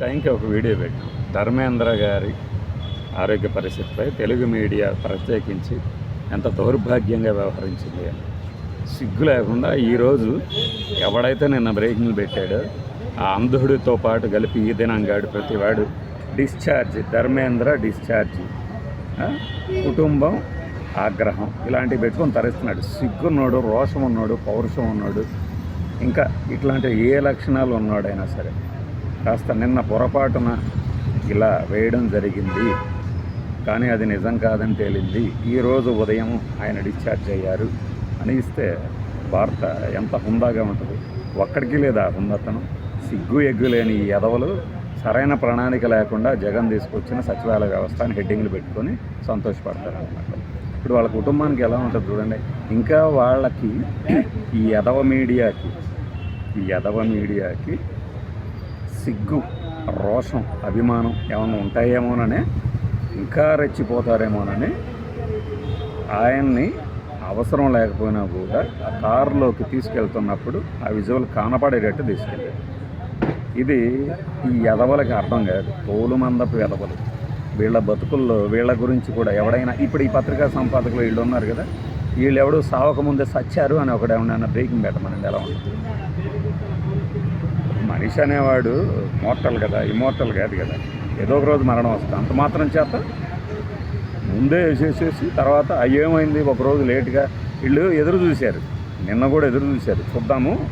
టైంకి ఒక వీడియో పెట్టాం. ధర్మేంద్ర గారి ఆరోగ్య పరిస్థితిపై తెలుగు మీడియా ప్రత్యేకించి ఎంత దౌర్భాగ్యంగా వ్యవహరించింది అని. సిగ్గు లేకుండా ఈరోజు ఎవడైతే నిన్న బ్రేకింగ్లు పెట్టాడో ఆ అంధుడితో పాటు కలిపి ఈ దినంగాడు ప్రతివాడు డిశ్చార్జ్ ధర్మేంద్ర డిశ్చార్జ్. కుటుంబం ఆగ్రహం ఇలాంటివి పెట్టుకొని తరిస్తున్నాడు. సిగ్గున్నాడు రోషం ఉన్నాడు పౌరుషం ఉన్నాడు ఇంకా ఇట్లాంటి ఏ లక్షణాలు ఉన్నాడైనా సరే కాస్త నిన్న పొరపాటున ఇలా వేయడం జరిగింది. కానీ అది నిజం కాదని తేలింది. ఈరోజు ఉదయం ఆయన డిశ్చార్జ్ అయ్యారు అని ఇస్తే వార్త ఎంత హుందాగా ఉంటుంది? ఒక్కడికి లేదా హుందతనం? సిగ్గు ఎగ్గు లేని ఈ ఎదవలు సరైన ప్రణాళిక లేకుండా జగన్ తీసుకొచ్చిన సచివాలయ వ్యవస్థ అని హెడ్డింగ్లు పెట్టుకొని సంతోషపడతారనమాట ఇప్పుడు వాళ్ళ కుటుంబానికి ఎలా ఉంటుంది చూడండి. ఇంకా వాళ్ళకి ఈ ఎదవ మీడియాకి ఈ ఎదవ మీడియాకి సిగ్గు రోషం అభిమానం ఏమైనా ఉంటాయేమోననే ఇంకా రెచ్చిపోతారేమోనని ఆయన్ని అవసరం లేకపోయినా కూడా ఆ కారులోకి తీసుకెళ్తున్నప్పుడు ఆ విజువల్ కానపడేటట్టు తీసుకెళ్ళారు ఇది ఈ ఎదవలకి అర్థం కాదు తోలు మందపు ఎదవలు వీళ్ళ బతుకుల్లో వీళ్ళ గురించి కూడా ఎవడైనా ఇప్పుడు ఈ పత్రికా సంపాదకులు వీళ్ళు ఉన్నారు కదా వీళ్ళు ఎవడు సావక ముందే సచ్చారు అని ఒకడు ఏమన్నా బ్రేకింగ్ పెట్టమనండి ఎలా ఉంటుంది? మనిషి అనేవాడు మోర్టల్ కదా ఇమోర్టల్ కాదు కదా. ఏదో ఒక రోజు మరణం వస్తుంది. అంత మాత్రం చేత ముందే వేసేసేసి తర్వాత అయ్యేమైంది ఒకరోజు లేట్గా వీళ్ళు ఎదురు చూశారు. నిన్న కూడా ఎదురు చూశారు. చూద్దాము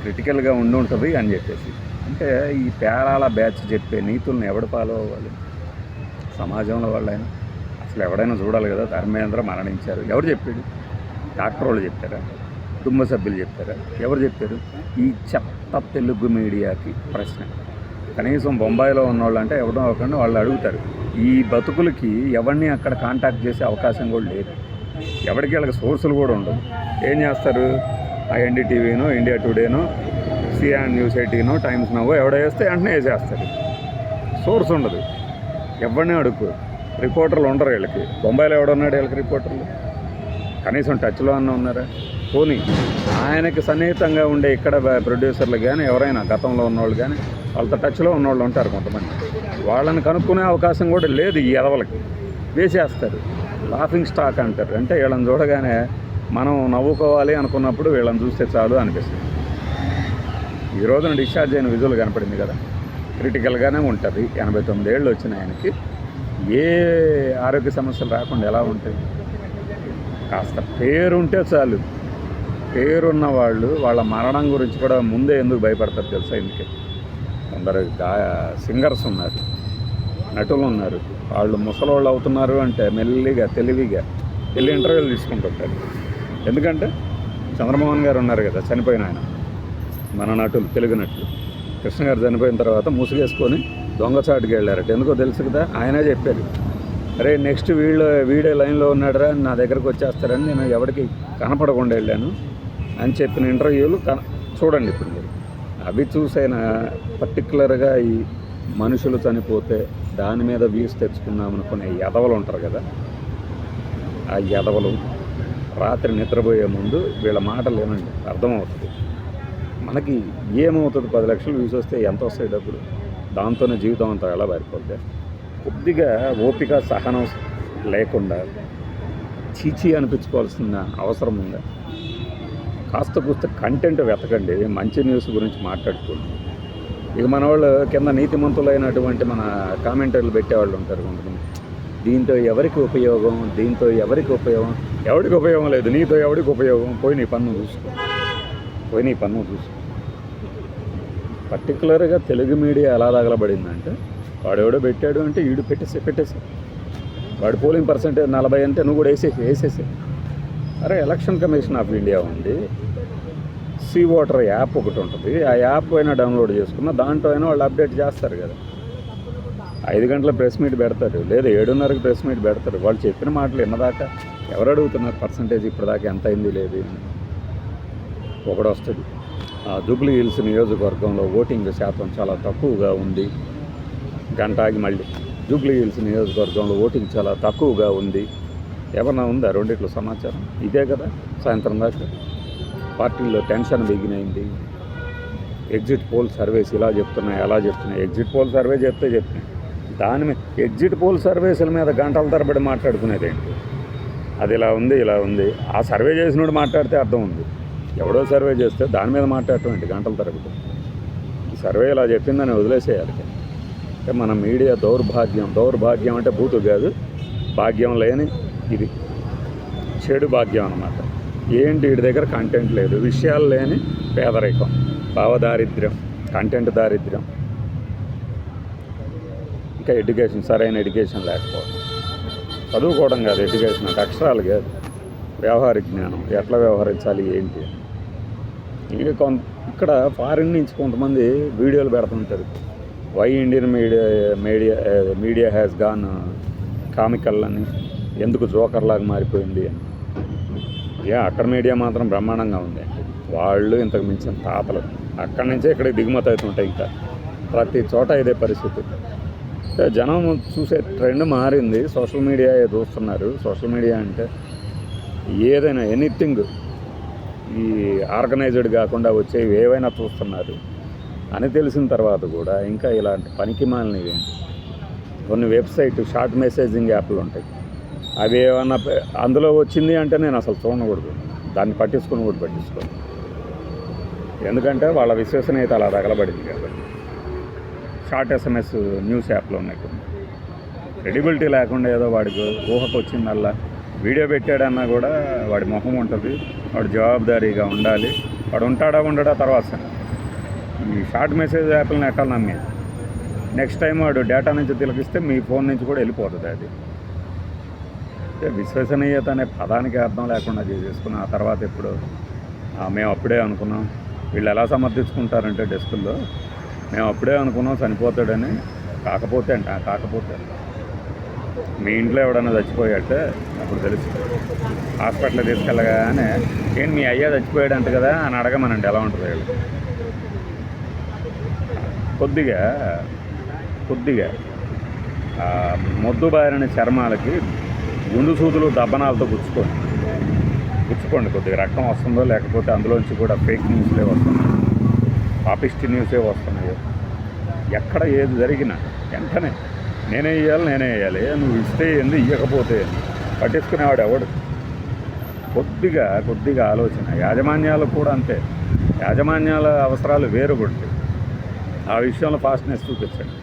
క్రిటికల్గా ఉండి ఉంటుంది అని చెప్పేసి. అంటే ఈ పేరాల బ్యాచ్ చెప్పే నీతుల్ని ఎవడు ఫాలో అవ్వాలి? సమాజంలో వాళ్ళైనా. అసలు ఎవడైనా చూడాలి కదా. ధర్మేంద్ర మరణించారు. ఎవరు చెప్పాడు? డాక్టర్ వాళ్ళు చెప్పారా? కుటుంబ సభ్యులు చెప్పారా ఎవరు చెప్పారు? ఈ చెత్త తెలుగు మీడియాకి ప్రశ్న. కనీసం బొంబాయిలో ఉన్నవాళ్ళు అంటే ఎవడో ఒకరిని వాళ్ళు అడుగుతారు. ఈ బతుకులకి ఎవరిని అక్కడ కాంటాక్ట్ చేసే అవకాశం కూడా లేదు. ఎవరికి వాళ్ళకి సోర్సులు కూడా ఉండవు. ఏం చేస్తారు? ఆ ఎన్డీటీవీనో ఇండియా టుడేనో సిఆన్ న్యూస్ ఎయిటీనో టైమ్స్ నవో ఎవడో వేస్తే వెంటనే వేసేస్తారు. సోర్స్ ఉండదు. ఎవరిని అడుగు? రిపోర్టర్లు ఉండరు వీళ్ళకి. బొంబాయిలో ఎవడున్నాడు వీళ్ళకి రిపోర్టర్లు కనీసం టచ్లో అన్న ఉన్నారా? పోనీ ఆయనకి సన్నిహితంగా ఉండే ఇక్కడ ప్రొడ్యూసర్లు కానీ ఎవరైనా గతంలో ఉన్నవాళ్ళు కానీ వాళ్ళతో టచ్లో ఉన్నవాళ్ళు ఉంటారు కొంతమంది. వాళ్ళని కనుక్కునే అవకాశం కూడా లేదు ఈ ఎదవలకి వేసేస్తారు. లాఫింగ్ స్టాక్ అంటారు. అంటే వీళ్ళని చూడగానే మనం నవ్వుకోవాలి అనుకున్నప్పుడు వీళ్ళని చూస్తే చాలు అనిపిస్తుంది. ఈ రోజున డిశ్చార్జ్ అయిన విజువల్ కనపడింది కదా. క్రిటికల్గానే ఉంటుంది. ఎనభై తొమ్మిది ఏళ్ళు వచ్చిన ఆయనకి. ఏ ఆరోగ్య సమస్యలు రాకుండా ఎలా ఉంటాయి? కాస్త పేరుంటే చాలు. పేరున్న వాళ్ళు వాళ్ళ మరణం గురించి కూడా ముందే ఎందుకు భయపడతారు తెలుసా ఎందుకే కొందరు గా సింగర్స్ ఉన్నారు నటులు ఉన్నారు. వాళ్ళు ముసలోళ్ళు అవుతున్నారు అంటే మెల్లిగా తెలివిగా వెళ్ళి ఇంటర్వ్యూలు తీసుకుంటుంటారు. ఎందుకంటే చంద్రమోహన్ గారు ఉన్నారు కదా చనిపోయిన ఆయన. మన నటులు తెలుగు నటులు. కృష్ణ గారు చనిపోయిన తర్వాత ముసుగేసుకొని దొంగచాటుకి వెళ్ళారట. ఎందుకో తెలుసు కదా ఆయనే చెప్పారు అరే నెక్స్ట్ వీళ్ళు వీడే లైన్లో ఉన్నాడరా నా దగ్గరకు వచ్చేస్తారని నేను ఎవరికి కనపడకుండా వెళ్ళాను అని చెప్పిన ఇంటర్వ్యూలు కన చూడండి ఇప్పుడు మీరు. అవి చూసైనా పర్టికులర్గా ఈ మనుషులు చనిపోతే దాని మీద వ్యూస్ తెచ్చుకుందాం అనుకునే ఎదవలు ఉంటారు కదా ఆ ఎదవలు రాత్రి నిద్రపోయే ముందు వీళ్ళ మాటలు ఏమండి అర్థమవుతుంది. మనకి ఏమవుతుంది? పది లక్షలు వ్యూస్ వస్తే ఎంత వస్తాయి డబ్బులు? దాంతోనే జీవితం అంతా ఎలా పారిపోద్ది కొద్దిగా ఓపిక సహనం లేకుండా చీచీ అనిపించుకోవాల్సిన అవసరం ఉందా. కాస్త కూస్త కంటెంట్ వెతకండి మంచి న్యూస్ గురించి మాట్లాడుకోండి. ఇక మన వాళ్ళు కింద నీతిమంతులైనటువంటి మన కామెంటర్లు పెట్టేవాళ్ళు ఉంటారు కొంతమంది. దీంతో ఎవరికి ఉపయోగం? దీంతో ఎవరికి ఉపయోగం? ఎవరికి ఉపయోగం లేదు. నీతో ఎవరికి ఉపయోగం? పోయి నీ పన్ను చూసుకో. పోయి నీ పన్ను చూసుకో. పర్టికులర్గా తెలుగు మీడియా ఎలా తగలబడిందంటే వాడెవడో పెట్టాడు అంటే ఈడు పెట్టేసే పెట్టేసే. వాడు పోలింగ్ పర్సెంటేజ్ నలభై అంటే నువ్వు కూడా వేసేసి వేసేసి. అరే ఎలక్షన్ కమిషన్ ఆఫ్ ఇండియా ఉంది. సీ ఓటర్ యాప్ ఒకటి ఉంటుంది. ఆ యాప్ అయినా డౌన్లోడ్ చేసుకున్న దాంట్లో అయినా వాళ్ళు అప్డేట్ చేస్తారు కదా. ఐదు గంటల ప్రెస్ మీట్ పెడతారు. లేదా ఏడున్నరకు ప్రెస్ మీట్ పెడతారు. వాళ్ళు చెప్పిన మాటలు ఇన్నదాకా ఎవరు అడుగుతున్నారు పర్సంటేజ్ ఇప్పటిదాకా ఎంత అయింది లేదు ఒకడు వస్తుంది ఆ జూబ్లీ హిల్స్ నియోజకవర్గంలో ఓటింగ్ శాతం చాలా తక్కువగా ఉంది. గంట ఆగి మళ్ళీ. జూబ్లీ హిల్స్ నియోజకవర్గంలో ఓటింగ్ చాలా తక్కువగా ఉంది. ఏమన్నా ఉందా రెండిట్లో సమాచారం? ఇదే కదా సాయంత్రం దాకా. పార్టీల్లో టెన్షన్ బిగినైంది ఎగ్జిట్ పోల్ సర్వేస్ ఇలా చెప్తున్నాయి అలా చెప్తున్నాయి. ఎగ్జిట్ పోల్ సర్వే చెప్తే చెప్తున్నాయి దాని మీద ఎగ్జిట్ పోల్ సర్వేసుల మీద గంటల తరబడి మాట్లాడుకునేది ఏంటి? అది ఇలా ఉంది ఇలా ఉంది. ఆ సర్వే చేసినోడు మాట్లాడితే అర్థం ఉంది. ఎవడో సర్వే చేస్తే దాని మీద మాట్లాడటం ఏంటి గంటల తరబడి? ఈ సర్వే ఇలా చెప్పిందని వదిలేసేయాలి. మన మీడియా దౌర్భాగ్యం. దౌర్భాగ్యం అంటే భూతు కాదు. భాగ్యం లేని ఇది. చెడు భాగ్యం అన్నమాట. ఏంటి వీడి దగ్గర కంటెంట్ లేదు. విషయాలు లేని పేదరికం. భావదారిద్ర్యం. కంటెంట్ దారిద్ర్యం. ఇంకా ఎడ్యుకేషన్ సరైన ఎడ్యుకేషన్ లేకపోవడం. చదువుకోవడం కాదు. ఎడ్యుకేషన్ అంటే అక్షరాలు కాదు. వ్యవహారిక జ్ఞానం. ఎట్లా వ్యవహరించాలి ఏంటి ఇంకా కొంత ఇక్కడ ఫారిన్ నుంచి కొంతమంది వీడియోలు పెడుతుంటారు. Why Indian media media media has gone comical అని ఎందుకు జోకర్లాగా మారిపోయింది అని. యా అక్కడ మీడియా మాత్రం బ్రహ్మాండంగా ఉంది. వాళ్ళు ఇంతకు మించిన తాతలు. అక్కడి నుంచే ఇక్కడికి దిగుమతి అవుతుంటాయి ఇంకా. ప్రతి చోట ఇదే పరిస్థితి. జనం చూసే ట్రెండ్ మారింది. సోషల్ మీడియా చూస్తున్నారు? సోషల్ మీడియా అంటే ఏదైనా ఎనీథింగ్ ఈ ఆర్గనైజ్డ్ కాకుండా వచ్చేవి ఏవైనా చూస్తున్నారు. అని తెలిసిన తర్వాత కూడా ఇంకా ఇలాంటి పనికి మాలినవి కొన్ని వెబ్సైట్ షార్ట్ మెసేజింగ్ యాప్లు ఉంటాయి. అవి ఏమన్నా అందులో వచ్చింది అంటే నేను అసలు చూడకూడదు. దాన్ని పట్టించుకుని కూడా పట్టించుకోను. ఎందుకంటే వాళ్ళ విశ్వసనీయత అలా తగలబడింది కాబట్టి. షార్ట్ ఎస్ఎంఎస్ న్యూస్ యాప్లు ఉన్నాయి కొన్ని. క్రెడిబిలిటీ లేకుండా ఏదో వాడికి ఊహకు వచ్చిందల్లా. వీడియో పెట్టాడన్నా కూడా వాడి మొహం ఉంటుంది. వాడు జవాబుదారీగా ఉండాలి. వాడు ఉంటాడా ఉండడా తర్వాత ఈ షార్ట్ మెసేజ్ యాప్లను ఎక్కడ నమ్మి? నెక్స్ట్ టైం వాడు డేటా నుంచి తిలకిస్తే మీ ఫోన్ నుంచి కూడా వెళ్ళిపోతుంది అది. విశ్వసనీయత అనే పదానికి అర్థం లేకుండా చేసుకున్న ఆ తర్వాత ఎప్పుడు మేము అప్పుడే అనుకున్నాం. వీళ్ళు ఎలా సమర్థించుకుంటారంటే డెస్కుల్లో మేము అప్పుడే అనుకున్నాం చనిపోతాడని కాకపోతే అంట కాకపోతే మీ ఇంట్లో ఎవడన్నా చచ్చిపోయాటే అప్పుడు తెలుసు. హాస్పిటల్ తీసుకెళ్ళగానే నేను మీ అయ్యా చచ్చిపోయాడంట కదా అని అడగమనండి ఎలా ఉంటుంది వీళ్ళు కొద్దిగా కొద్దిగా మొద్దుబారిన మొద్దు బారిన చర్మాలకి గుండు సూదులు దబ్బనాలతో గుచ్చుకోండి. గుచ్చుకోండి కొద్దిగా. రక్తం వస్తుందో లేకపోతే అందులోంచి కూడా ఫేక్ న్యూస్లే వస్తున్నాయి. పాపిస్ట్ న్యూసే వస్తున్నాయి. ఎక్కడ ఏది జరిగినా వెంటనే నేనే ఇవ్వాలి నేనే వేయాలి నువ్వు ఇస్తే ఏంది ఇవ్వకపోతే పట్టించుకునేవాడు ఎవడు? కొద్దిగా కొద్దిగా ఆలోచన. యాజమాన్యాలు కూడా అంతే. యాజమాన్యాల అవసరాలు వేరు ఆ విషయంలో ఫాస్ట్నెస్ చూపించండి